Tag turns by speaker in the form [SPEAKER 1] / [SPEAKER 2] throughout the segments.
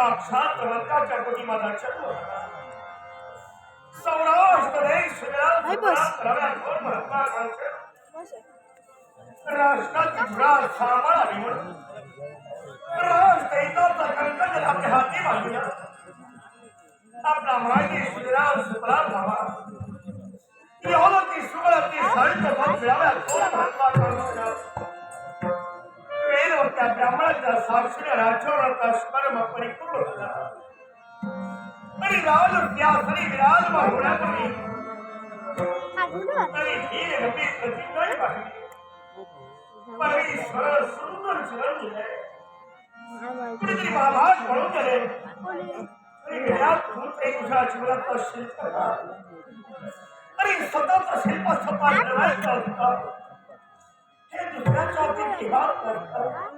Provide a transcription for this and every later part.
[SPEAKER 1] पोटी माझा जन्म झाला. सौराष्ट्र देश राष्ट्राची धुरा सांभाळावी म्हणून. राष्ट्रहिताचा कंकण आपल्या हाती बांधला आपला मागे श्रीराम सुखराम व्हावा ती सुगळती साहित्य पद मिळाव्या तो वेदवत्या ब्राह्मणाच्या साक्षीने राज्यवराचा स्मर्म परिपूर्ण झाला. आणि राज त्यासरी विराजमान होण्यापूर्वी तरी धीर गंभीर प्रतिज्ञाही पाहिली? परमेश्वर सुंदर जीवन दिले कुठेतरी महाभाग म्हणून गेले. आणि वेळात खूप एक तुझ्या जीवनात शिल्प आणि स्वतःचा शिल्प सपाट करायचा होता. हे दुसऱ्याच्या करतात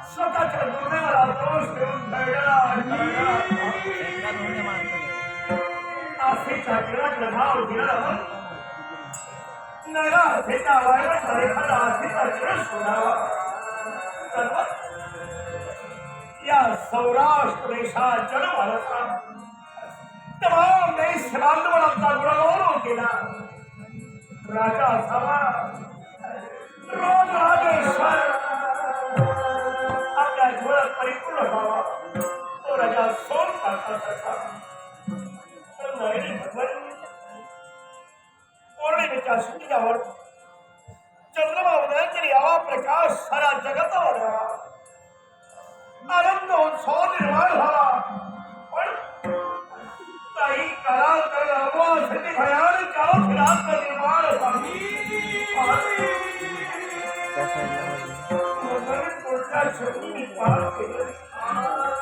[SPEAKER 1] स्वतःच्या दुर्देवाला दोष देऊन घडला आसेच्या गिराकडे धाव दिला. नरा आसेचा वायवा एखादा आसेचा गिरस सोडावा. या सौराष्ट्र देशात जनमानसा तमाम देश बांधवांचा गुणगौरव केला. राजा असावा रोज राजेश्वर राजा सोन पाहता तर नरेंद्र भगवान पौर्णिमेच्या सुट्टीवर चंद्रमा उदयातरी यावा प्रकाश सारा जगतावर आनंद उत्सव निर्माण व्हावा पण काही करा तर अमावास्येची भयानक फिरात निर्माण म्हणून पुढच्या शक्तीने पार केलं.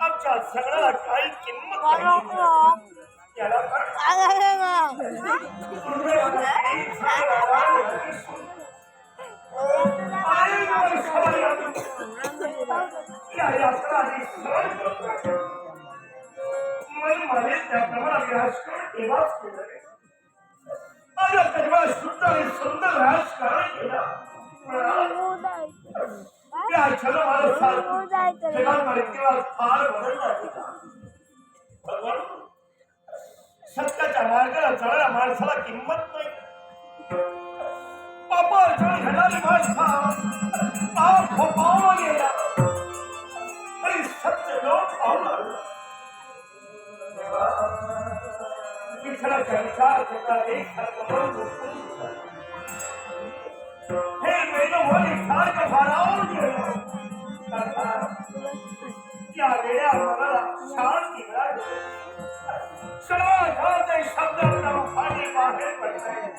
[SPEAKER 1] हा सारा समाज लाखो दिवसचा पोषिता म्हणून रोग राजस्थानचा रोग पालन करतात. अर्थशून्य झालंय जीवनाचं. आमच्या सगळ्याला काही किंमत नाही. याला पण सत्याच्या मार्गाला चढायला माणसाला किंमत नाही पापा जळ घेणारी या वेळा मला शांती मिळाली. समाधानाचे शब्द खाली बाहेर पडताय